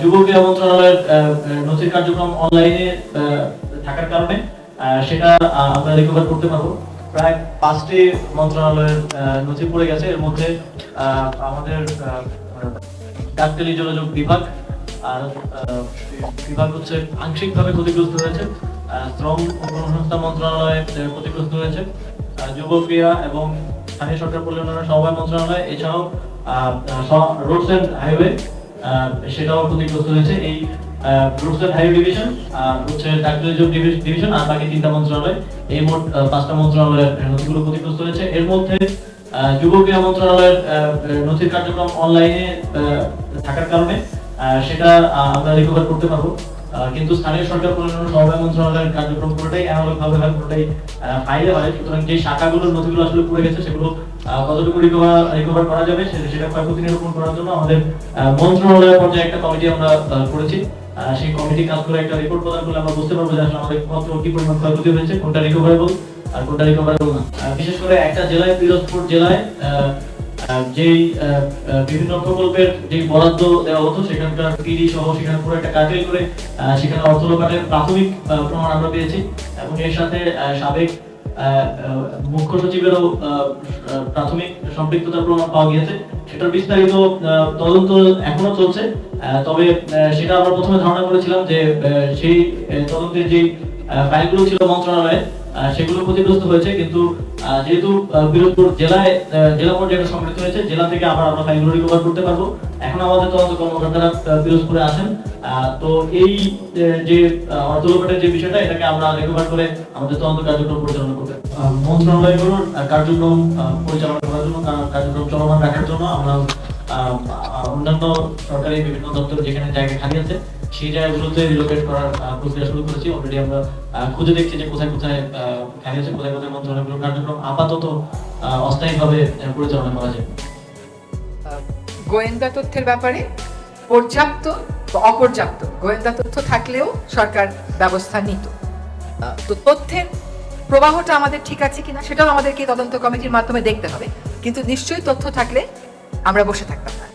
যুব ক্রীড়া মন্ত্রণালয়ের নথির কার্যক্রম অনলাইনে থাকার কারণে সেটা আমরা রিকভার করতে পারব। প্রায় পাঁচটি মন্ত্রণালয়ের নথি পড়ে গেছে। এর মধ্যে আমাদের ডাক্তারি যোগাযোগ বিভাগ আর বিভাগ হচ্ছে আংশিকভাবে ক্ষতিগ্রস্ত হয়েছে। শ্রম ও কর্মসংস্থান মন্ত্রণালয় ক্ষতিগ্রস্ত হয়েছে। যুব ক্রিয়া এবং স্থানীয় সরকার পরিচালনা সমবায় মন্ত্রণালয়, এছাড়াও রোডস এন্ড হাইওয়ে সেটাও হয়েছে। এই ডিভিশন হচ্ছে ডাক্তারি জব ডিভিশন আর বাকি তিনটা মন্ত্রণালয়, এই মোট পাঁচটা মন্ত্রণালয়ের নথিগুলো ক্ষতিগ্রস্ত হয়েছে। এর মধ্যে যুব ক্রীড়া মন্ত্রণালয়ের নথির কার্যক্রম অনলাইনে থাকার কারণে সেটা আমরা রিকভার করতে পারব। কিন্তু স্থানীয় সরকার পরিচালনা সমবায় মন্ত্রণালয়ের কার্যক্রম পুরোটাই অ্যানালগ ভাবে হয়, পুরোটাই ফাইলে হয়। সুতরাং যে শাখাগুলোর নথিগুলো আসলে পড়ে গেছে, সেগুলো কতটুকু রিকভার রিকভার করা যাবে সেটা ক্ষয়ক্ষতি নিরূপণ করার জন্য আমাদের মন্ত্রণালয়ের পর্যায়ে একটা কমিটি আমরা করেছি। সেই কমিটি কাজ করে একটা রিপোর্ট প্রদান করলে আমরা বুঝতে পারব যে আসলে আমাদের কত কি পরিমাণ ক্ষয়ক্ষতি হয়েছে, কোনটা রিকভারেবল আর কোনটা রিকভারেবল না। বিশেষ করে একটা জেলায়, পিরোজপুর জেলায় যেই বিভিন্ন প্রকল্পের যে বরাদ্দ দেওয়া হতো, সেখানকার সহ সেখানে পুরো একটা করে সেখানে অর্থ লোপাটের প্রাথমিক প্রমাণ আমরা পেয়েছি। এবং এর সাথে সাবেক মুখ্য সচিবেরও প্রাথমিক সম্পৃক্ততার প্রমাণ পাওয়া গিয়েছে। সেটার বিস্তারিত তদন্ত এখনও চলছে। তবে সেটা আমরা প্রথমে ধারণা করেছিলাম যে সেই তদন্তের যে ফাইলগুলো ছিল মন্ত্রণালয়ে সেগুলো ক্ষতিগ্রস্ত হয়েছে। কিন্তু যেহেতু পিরোজপুর জেলায় জেলা পর্যায়ে সংগঠিত হয়েছে জেলা থেকে আবার আমরা ফাইলগুলো রিকভার করতে পারব। এখন আমাদের তদন্ত কর্মকর্তারা পিরোজপুরে আহ, তো এই যে অর্থ লোপাটের যে বিষয়টা এটাকে আমরা রিকভার করে আমাদের তদন্ত কার্যক্রম পরিচালনা করতে মন্ত্রণালয়গুলোর কার্যক্রম পরিচালনা করার জন্য কার্যক্রম চলমান রাখার জন্য আমরা অন্যান্য সরকারি বিভিন্ন দপ্তর যেখানে জায়গা খালি আছে সেই জায়গাগুলোতে রিলোকেট করার প্রক্রিয়া শুরু করেছি। অলরেডি আমরা খুঁজে দেখছি যে কোথায় কোথায় কোথায় কোথায় মন্ত্রণালয়গুলোর কার্যক্রম আপাতত অস্থায়ীভাবে পরিচালনা করা যায়। গোয়েন্দা তথ্যের ব্যাপারে পর্যাপ্ত অপর্যাপ্ত? গোয়েন্দা তথ্য থাকলেও সরকার ব্যবস্থা নিত। তো তথ্যের প্রবাহটা আমাদের ঠিক আছে কিনা সেটাও আমাদেরকে তদন্ত কমিটির মাধ্যমে দেখতে হবে। কিন্তু নিশ্চয়ই তথ্য থাকলে আমরা বসে থাকতাম না।